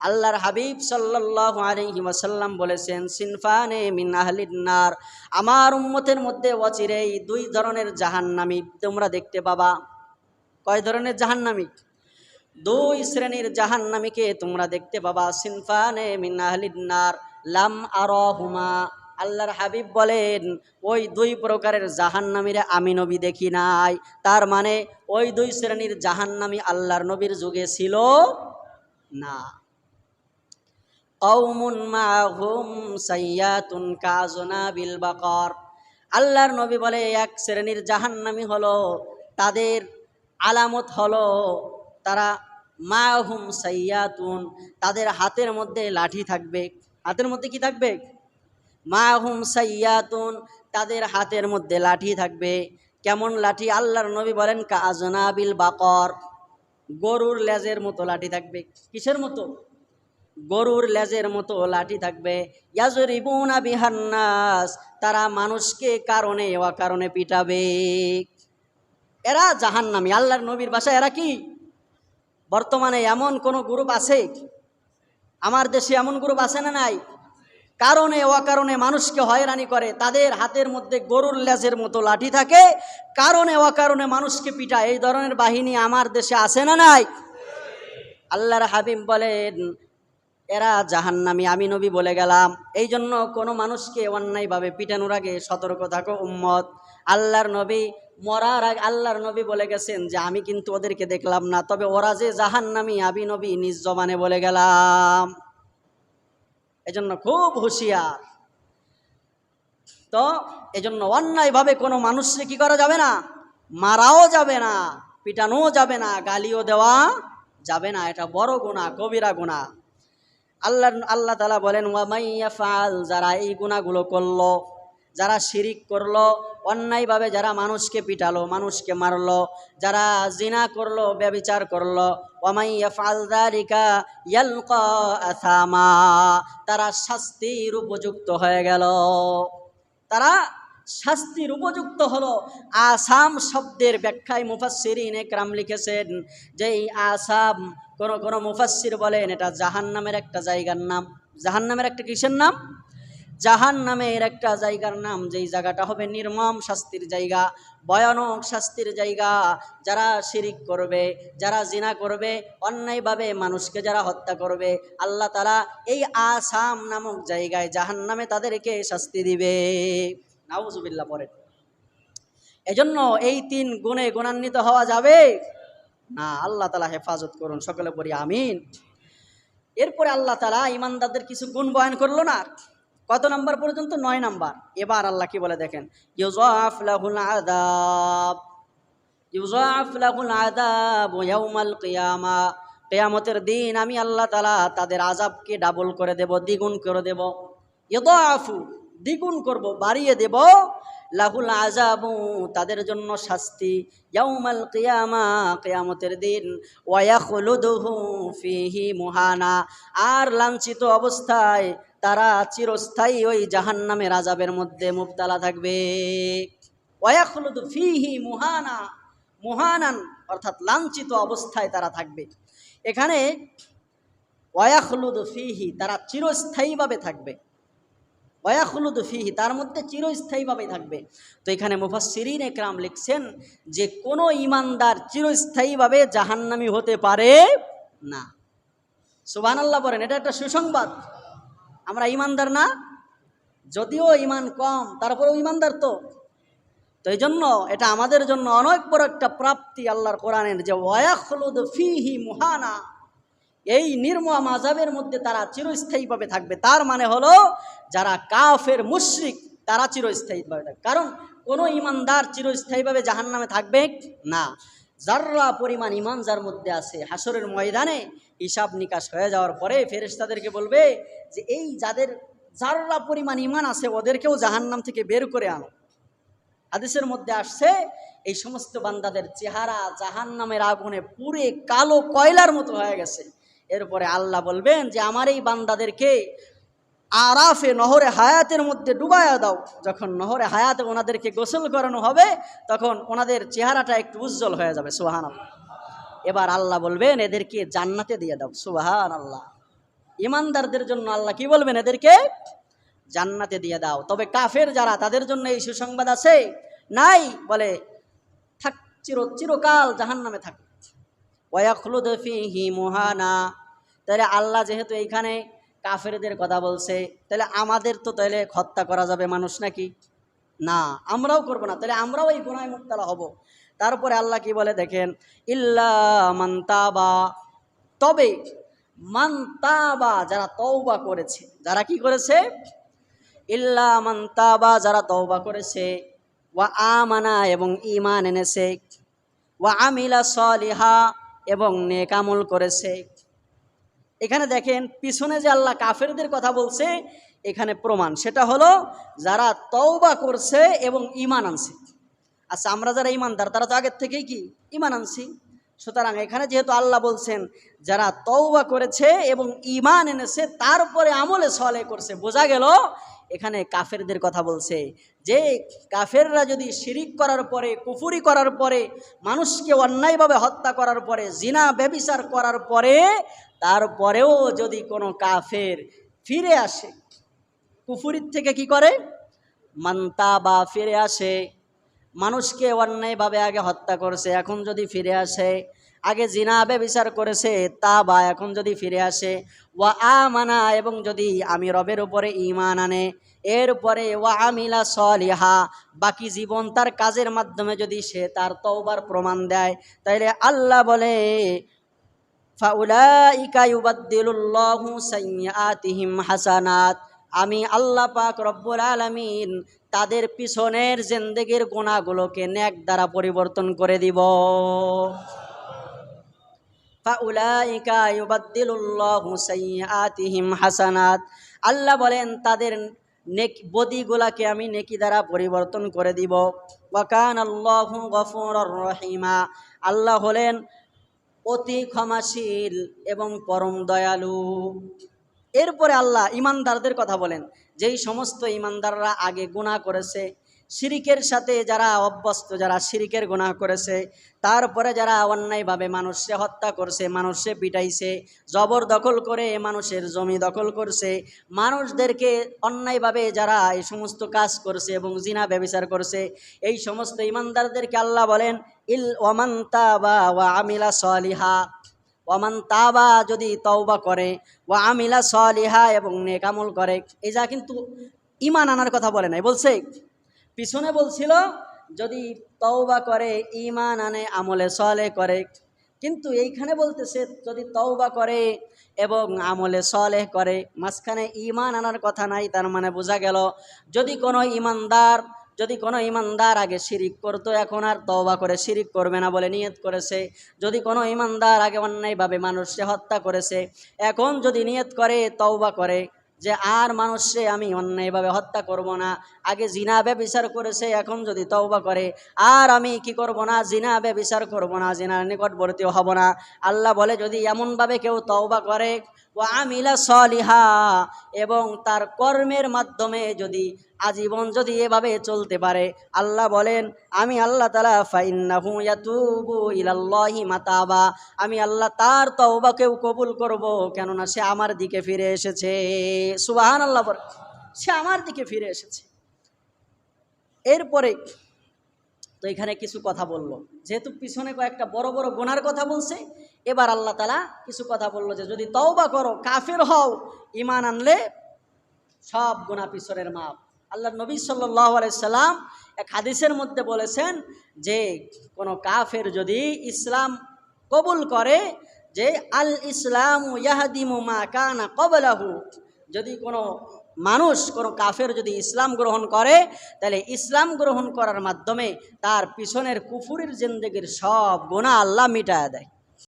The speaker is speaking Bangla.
আল্লাহর হাবিব সাল্লাল্লাহু আলাইহি ওয়াসাল্লাম বলেছেন, সিনফানে মিন আহলিন নার আমার উম্মতের মধ্যে অচিরেই দুই ধরনের জাহান্নামী তোমরা দেখতে পাবা। কয় ধরনের জাহান্নামী? দুই শ্রেণির জাহান্নামীকে তোমরা দেখতে পাবা। সিনফানে মিন আহলিন নার লাম আরহুমা আল্লাহর হাবিব বলেন, ওই দুই প্রকারের জাহান্নামীরা আমি নবী দেখি নাই। তার মানে ওই দুই শ্রেণির জাহান্নামী আল্লাহর নবীর যুগে ছিল না। কৌমুন কাজনা বিল বাকর। আল্লাহর নবী বলে, এক শ্রেণির জাহান্নামী হলো, তাদের আলামত হলো, তারা মাহুম সাইয়াতুন, তাদের হাতের মধ্যে লাঠি থাকবে। হাতের মধ্যে কি থাকবে? মাহুম সাইয়াতুন, তাদের হাতের মধ্যে লাঠি থাকবে। কেমন লাঠি? আল্লাহর নবী বলেন, কাজনা বিল বাকর। গরুর লেজের মতো লাঠি থাকবে। কিসের মতো? গরুর লেজের মতো লাঠি থাকবে। ইয়াজরিবুনা বিহান্নাস তারা মানুষকে কারণে অকারণে পিটাবে। এরা জাহান্নামী, আল্লাহর নবীর বাসায় এরা কি? বর্তমানে এমন কোন গ্রুপ আছে আমার দেশে এমন গ্রুপ আছে না নাই? কারণে অকারণে মানুষকে হয়রানি করে, তাদের হাতের মধ্যে গরুর লেজের মতো লাঠি থাকে, কারণে অকারণে মানুষকে পিটা এই ধরনের বাহিনী আমার দেশে আছে না নাই? আল্লাহর হাবিব বলেন এরা জাহান্নামি, আমি নবী বলে গেলাম। এই জন্য কোনো মানুষকে অন্যায়ভাবে পিটানোর আগে সতর্ক থাকো, উম্মত। আল্লাহর নবী মরার আগে আল্লাহর নবী বলে গেছেন যে, আমি কিন্তু ওদেরকে দেখলাম না। তবে ওরা যে জাহান্নামি, আমি নবী নিজ জবানে বলে গেলাম। এজন্য খুব হুঁশিয়ার। তো এজন্য অন্যায়ভাবে কোনো মানুষকে কি করা যাবে না? মারাও যাবে না, পিটানোও যাবে না, গালিও দেওয়া যাবে না। এটা বড় গুণা কবিরা গুণা আল্লাহ আল্লাহ তালা বলেন ওয়ামাইয়া ফাল যারা এই গুণাগুলো করল, যারা শিরিক করল, অন্যায়ভাবে যারা মানুষকে পিটালো, মানুষকে মারলো, যারা জিনা করল, ব্যবিচার করল ওয়ামাইয়া ফাল দারিকা ইয়ালকা আসামা তারা শাস্তির উপযুক্ত হয়ে গেল। তারা শাস্তির উপযুক্ত হলো। আসাম শব্দের ব্যাখ্যায় মুফাসসিরিন একরাম লিখেছেন যে এই আসাম কোন কোন মুফাসসির বলেন, এটা জাহান নামের একটা জায়গার নাম। জাহান নামের একটা কিসের নাম? জাহান নামের একটা জায়গার নাম, যেই জায়গাটা হবে নির্মম শাস্তির জায়গা, ভয়ানক শাস্তির জায়গা। যারা শিরিক করবে, যারা জিনা করবে, অন্যায়ভাবে মানুষকে যারা হত্যা করবে, আল্লাহ তারা এই আসাম নামক জায়গায় জাহান নামে তাদেরকে শাস্তি দিবে। নাউজুবিল্লাহ পরে এজন্য এই তিন গুণে গুণান্বিত হওয়া যাবে। না, আল্লাহ তালা হেফাজত করুন, সকলে পড়ি আমিন। এরপরে আল্লাহ তালা ইমানদারদের কিছু গুণ বয়ান করল না। কত নাম্বার পর্যন্ত? নয় নাম্বার। এবার আল্লাহ কি বলে দেখেন? কিয়ামতের দিন আমি আল্লাহ তালা তাদের আজাবকে ডাবল করে দেব, দ্বিগুণ করে দেব। ইউদাফু দ্বিগুণ করব, বাড়িয়ে দেব। লাহুল আজাবু তাদের জন্য শাস্তি। ইয়াউমাল কিয়ামা, কিয়ামতের দিন। ওয়ায়াখলুদুহু ফিহি মুহানা। আর লাঞ্ছিত অবস্থায় তারা চিরস্থায়ী ওই জাহান্নামের আজাবের মধ্যে মুবতালা থাকবে। ওয়ায়াখলুদু ফিহি মুহানা। মুহানান, অর্থাৎ লাঞ্ছিত অবস্থায় তারা থাকবে। এখানে ওয়ায়াখলুদু ফিহি, তারা চিরস্থায়ীভাবে থাকবে। ওয়াখলুদ ফিহি, তার মধ্যে চিরস্থায়ীভাবে থাকবে। তো এখানে মুফাসসিরিন একরাম লিখছেন যে, কোনো ইমানদার চিরস্থায়ীভাবে জাহান্নামি হতে পারে না। সুবান আল্লাহ বলেন, এটা একটা সুসংবাদ। আমরা ইমানদার না, যদিও ইমান কম তারপরেও ইমানদার তো। তো এই জন্য এটা আমাদের জন্য অনেক বড় একটা প্রাপ্তি আল্লাহর কোরআনের যে ওয়াখলুদ ফিহি মুহানা। এই নির্মম আজাবের মধ্যে তারা চিরস্থায়ীভাবে থাকবে। তার মানে হলো, যারা কাফের, মুশ্রিক, তারা চিরস্থায়ীভাবে থাকবে। কারণ কোনো ইমানদার চিরস্থায়ীভাবে জাহান নামে থাকবে না। যাররা পরিমাণ ইমান যার মধ্যে আছে হাসরের ময়দানে হিসাব নিকাশ হয়ে যাওয়ার পরে ফেরেশতাদেরকে বলবে যে, এই যাদের, যাররা পরিমাণ ইমান আছে, ওদেরকেও জাহান্নাম থেকে বের করে আনো। হাদিসের মধ্যে আসছে, এই সমস্ত বান্দাদের চেহারা জাহান্নামের আগুনে পুরে কালো কয়লার মতো হয়ে গেছে। এরপরে আল্লাহ বলবেন যে, আমার এই বান্দাদেরকে আরাফে নহরে হায়াতের মধ্যে ডুবায়া দাও। যখন নহরে হায়াতে ওনাদেরকে গোসল করানো হবে, তখন ওনাদের চেহারাটা একটু উজ্জ্বল হয়ে যাবে সুবাহান এবার আল্লাহ বলবেন, এদেরকে জান্নাতে দিয়ে দাও। সুবাহান আল্লাহ ইমানদারদের জন্য আল্লাহ কি বলবেন এদেরকে? জান্নাতে দিয়ে দাও। তবে কাফের যারা, তাদের জন্য এই সুসংবাদ আছে। নাই বলে, থাক, চির, চিরকাল জাহান নামে থাক। ওয়াখলুদ ফিহি মুহানা তাহলে আল্লাহ যেহেতু এইখানে কাফেরদের কথা বলছে, তাহলে আমাদের তো তাহলে হত্যা করা যাবে মানুষ নাকি? না, আমরাও করব না। তাহলে আমরাও এই গুনায় মুক্তালা হব। তারপরে আল্লাহ কি বলে দেখেন, ইল্লা মান্তাবা তবে। মান্তাবা যারা তওবা করেছে, যারা কি করেছে? ইল্লা মান্তাবা যারা তওবা করেছে, ওয়া আমানা এবং ঈমান এনেছে, ওয়া আমিলা সলিহা এবং নেকামল করেছে। এখানে দেখেন পিছনে যে আল্লাহ কাফেরদের কথা বলছে, এখানে প্রমাণ। সেটা হলো যারা তওবা করছে এবং ইমান আনছে। আচ্ছা আমরা যারা ইমানদার তারা তো আগের থেকেই কি? ঈমান আনছি। সুতরাং এখানে যেহেতু আল্লাহ বলছেন, যারা তওবা করেছে এবং ইমান এনেছে, তারপরে আমলে সলে করছে, বোঝা গেল এখানে কাফেরদের কথা বলছে যে কাফেররা যদি শিরিক করার পরে, কুফুরি করার পরে, মানুষকে অন্যায়ভাবে হত্যা করার পরে, জিনা, ব্যবিচার করার পরে তারপরেও যদি কোনো কাফের ফিরে আসে, কুফুরির থেকে কি করে? মান্তা বা ফিরে আসে। মানুষকে অন্যায়ভাবে আগে হত্যা করছে, এখন যদি ফিরে আসে, আগে জিনাবে বিচার করেছে তা বা এখন যদি ফিরে আসে, ওয়া আমানা এবং যদি আমি রবের উপরে ইমান আনে, এরপরে ওয়া আমিলা সলিহা, বাকি জীবন তার কাজের মাধ্যমে যদি সে তার তওবার প্রমাণ দেয়, তাইলে আল্লাহ বলে ফাউলাইকা ইউবাদ্দিলুল্লাহু সাইয়্যাতিহিম হাসানাত। আমি আল্লাহ পাক রব্বুল আলামিন তাদের পিছনের জিন্দেগির গুণাগুলোকে নেক দ্বারা পরিবর্তন করে দিব। ফাউলাইকা ইউবাদ্দিলুল্লাহু সাইয়্যাতিহিম হাসানাত। আল্লাহ বলেন, তাদের নেক বদিগুলাকে আমি নেকি দ্বারা পরিবর্তন করে দিব। ওয়াকান আল্লাহু গফুরর রহিমা। আল্লাহ হলেন অতি ক্ষমাশীল এবং পরম দয়ালু। এরপরে আল্লাহ ইমানদারদের কথা বলেন, যেই সমস্ত ইমানদাররা আগে গুণা করেছে শিরিকের সাথে যারা অভ্যস্ত, যারা শিরিকের গুনাহ করেছে, তারপরে যারা অন্যায়ভাবে মানুষকে হত্যা করছে, মানুষকে পিটাইছে জবরদখল করে মানুষের জমি দখল করছে, মানুষদেরকে অন্যায়ভাবে যারা এই সমস্ত কাজ করছে এবং জিনা ব্যবচার করছে, এই সমস্ত ইমানদারদেরকে আল্লাহ বলেন, ইল ওয়ামান তাবা ওয়া আমিলা সলিহা। ওয়ামান তাবা যদি তওবা করে, ওয়া আমিলা সলিহা এবং নেকামল করে এই যা কিন্তু ইমান আনার কথা বলে নাই, বলছে পিছনে বলছিল, যদি তওবা করে ইমান আনে, আমলে সলে করে। কিন্তু এইখানে বলতেছে, যদি তওবা করে এবং আমলে সলেহ করে, মাঝখানে ইমান আনার কথা নাই, তার মানে বোঝা গেল, যদি কোনো ইমানদার যদি কোনো ইমানদার আগে শিরিক করতো, এখন আর তওবা করে শিরিক করবে না বলে নিয়ত করেছে। যদি কোনো ইমানদার আগে অন্যায়ভাবে মানুষকে হত্যা করেছে, এখন যদি নিয়ত করে, তওবা করে যে আর মানুষে আমি অন্যায়ভাবে হত্যা করব না। আগে জিনাবে বিচার করেছে, এখন যদি তওবা করে, আর আমি কি করব না? জিনাবে বিচার করব না, জিনার নিকটবর্তী হব না। আল্লাহ বলে, যদি এমনভাবে কেউ তওবা করে ও আমিলা সলিহা, এবং তার কর্মের মাধ্যমে যদি আজীবন যদি এভাবে চলতে পারে, আল্লাহ বলেন, আমি আল্লাহ তালা ফাইন্নাহু ইলাল্লাহি মাতাবা, আমি আল্লাহ তার তওবাকেও কবুল করব, কেননা সে আমার দিকে ফিরে এসেছে। সুবাহান আল্লাহ সে আমার দিকে ফিরে এসেছে। এরপরে তো এখানে কিছু কথা বলল। যেহেতু পিছনে কয়েকটা বড় বড় গোনার কথা বলছে, এবার আল্লাহ তালা কিছু কথা বলল যে, যদি তওবা করো, কাফের হও ইমান আনলে সব গোনা পিছনের মাপ। আল্লাহ নবী আলাইসাল্লাম এক হাদিসের মধ্যে বলেছেন যে, কোনো কাফের যদি ইসলাম কবুল করে, যে আল ইসলাম ইয়াহাদিমু মা কানা কবলাহু। যদি কোনো মানুষ কোনো কাফের যদি ইসলাম গ্রহণ করে, তাহলে ইসলাম গ্রহণ করার মাধ্যমে তার পিছনের কুফুরের জিন্দগির সব গোনা আল্লাহ মিটায় দেয়।